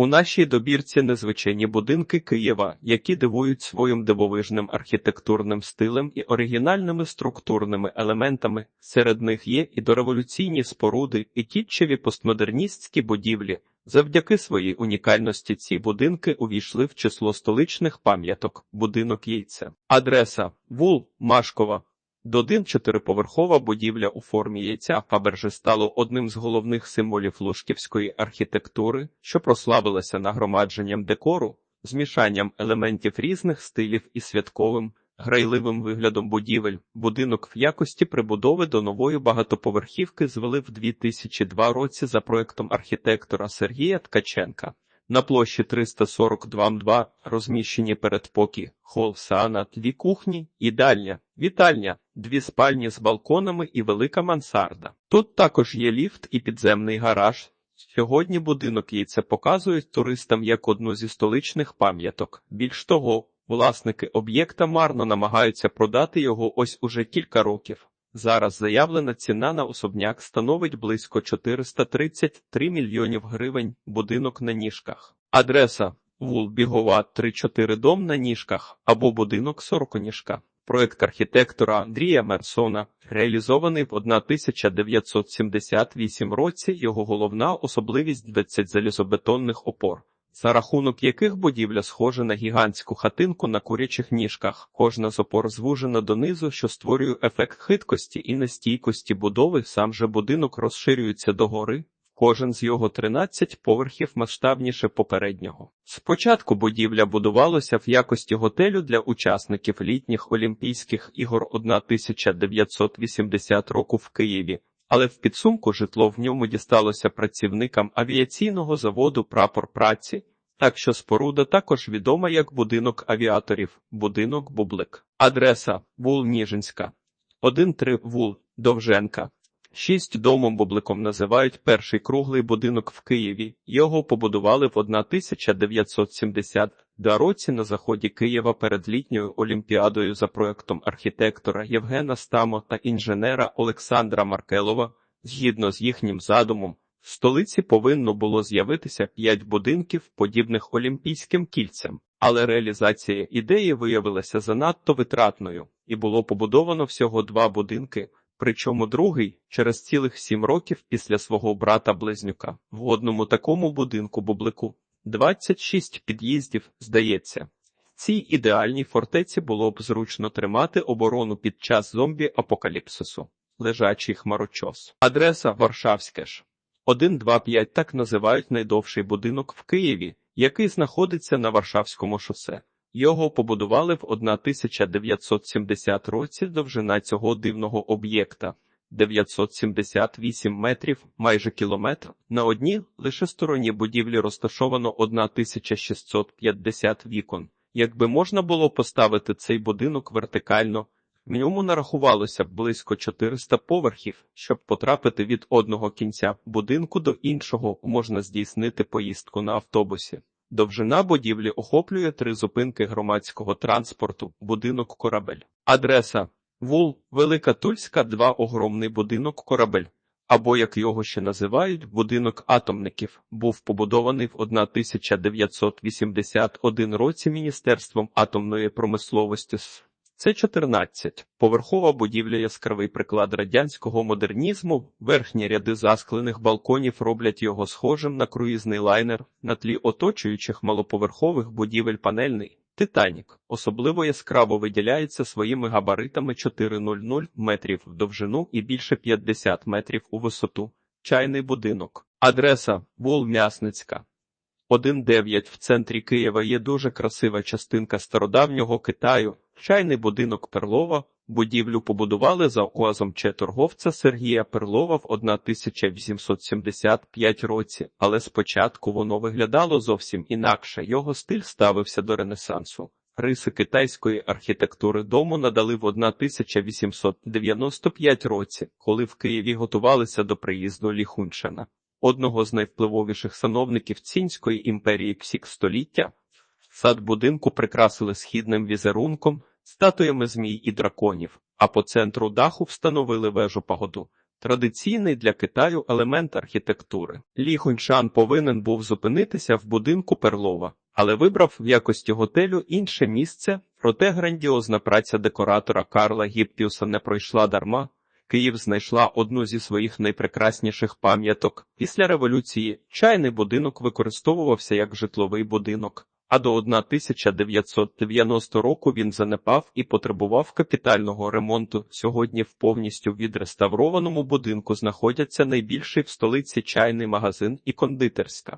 У нашій добірці незвичайні будинки Києва, які дивують своїм дивовижним архітектурним стилем і оригінальними структурними елементами. Серед них є і дореволюційні споруди, і кітчеві постмодерністські будівлі. Завдяки своїй унікальності ці будинки увійшли в число столичних пам'яток. Будинок яйця. Адреса Вул Машкова. Додин чотириповерхова будівля у формі яйця Фаберже стало одним з головних символів лужківської архітектури, що прославилася нагромадженням декору, змішанням елементів різних стилів і святковим, грайливим виглядом будівель. Будинок в якості прибудови до нової багатоповерхівки звели в 2002 році за проектом архітектора Сергія Ткаченка. На площі 342 м2 розміщені передпокі, хол, сауна, дві кухні, їдальня, вітальня, дві спальні з балконами і велика мансарда. Тут також є ліфт і підземний гараж. Сьогодні будинок яйця показують туристам як одну зі столичних пам'яток. Більш того, власники об'єкта марно намагаються продати його ось уже кілька років. Зараз заявлена ціна на особняк становить близько 433 мільйонів гривень. Будинок на ніжках. Адреса вул Бігова 34 дом на ніжках або будинок сороконіжка. Проект архітектора Андрія Мерсона, реалізований в 1978 році. Його головна особливість 20 залізобетонних опор за рахунок яких будівля схожа на гігантську хатинку на курячих ніжках. Кожна з опор звужена донизу, що створює ефект хиткості і нестійкості будови. Сам же будинок розширюється догори. Кожен з його 13 поверхів масштабніше попереднього. Спочатку будівля будувалася в якості готелю для учасників літніх Олімпійських ігор 1980 року в Києві, але в підсумку житло в ньому дісталося працівникам авіаційного заводу прапор праці, так що споруда також відома як будинок авіаторів, будинок Бублик. Адреса Вул Ніжинська, 1-3 Вул Довженка. Шість домом бубликом називають перший круглий будинок в Києві. Його побудували в 1970 році на заході Києва перед літньою олімпіадою за проектом архітектора Євгена Стамо та інженера Олександра Маркелова. Згідно з їхнім задумом, в столиці повинно було з'явитися п'ять будинків, подібних олімпійським кільцям, але реалізація ідеї виявилася занадто витратною, і було побудовано всього два будинки. Причому другий через цілих сім років після свого брата близнюка в одному такому будинку бублику 26 під'їздів, здається. Цій ідеальній фортеці було б зручно тримати оборону під час зомбі-апокаліпсису. Лежачий хмарочос. Адреса Варшавське ж. 125 так називають найдовший будинок в Києві, який знаходиться на Варшавському шосе. Його побудували в 1970 році довжина цього дивного об'єкта 978 метрів, майже кілометр. На одній лише стороні будівлі розташовано 1650 вікон. Якби можна було поставити цей будинок вертикально, в ньому нарахувалося близько 400 поверхів. Щоб потрапити від одного кінця будинку до іншого, можна здійснити поїздку на автобусі. Довжина будівлі охоплює три зупинки громадського транспорту, будинок корабель. Адреса Вул, Велика Тульська, 2 огромний будинок корабель. Або, як його ще називають, будинок атомників, був побудований в 1981 році Міністерством атомної промисловості. Це 14. Поверхова будівля яскравий приклад радянського модернізму. Верхні ряди засклених балконів роблять його схожим на круїзний лайнер на тлі оточуючих малоповерхових будівель панельний. Титанік особливо яскраво виділяється своїми габаритами 400 метрів в довжину і більше 50 метрів у висоту. Чайний будинок. Адреса Вол М'ясницька. 1.9 в центрі Києва є дуже красива частинка стародавнього Китаю. Чайний будинок Перлова. Будівлю побудували за указом че торговця Сергія Перлова в 1875 році, але спочатку воно виглядало зовсім інакше. Його стиль ставився до Ренесансу. Риси китайської архітектури дому надали в 1895 році, коли в Києві готувалися до приїзду Ліхуншина, одного з найвпливовіших сановників цінської імперії Ксік століття. Сад будинку прикрасили східним візерунком, статуями змій і драконів, а по центру даху встановили вежу погоду. Традиційний для Китаю елемент архітектури. Лі Хуньшан повинен був зупинитися в будинку Перлова, але вибрав в якості готелю інше місце, проте грандіозна праця декоратора Карла Гіппіуса не пройшла дарма. Київ знайшла одну зі своїх найпрекрасніших пам'яток. Після революції чайний будинок використовувався як житловий будинок, а до 1990 року він занепав і потребував капітального ремонту. Сьогодні в повністю відреставрованому будинку знаходяться найбільший в столиці чайний магазин і кондитерська.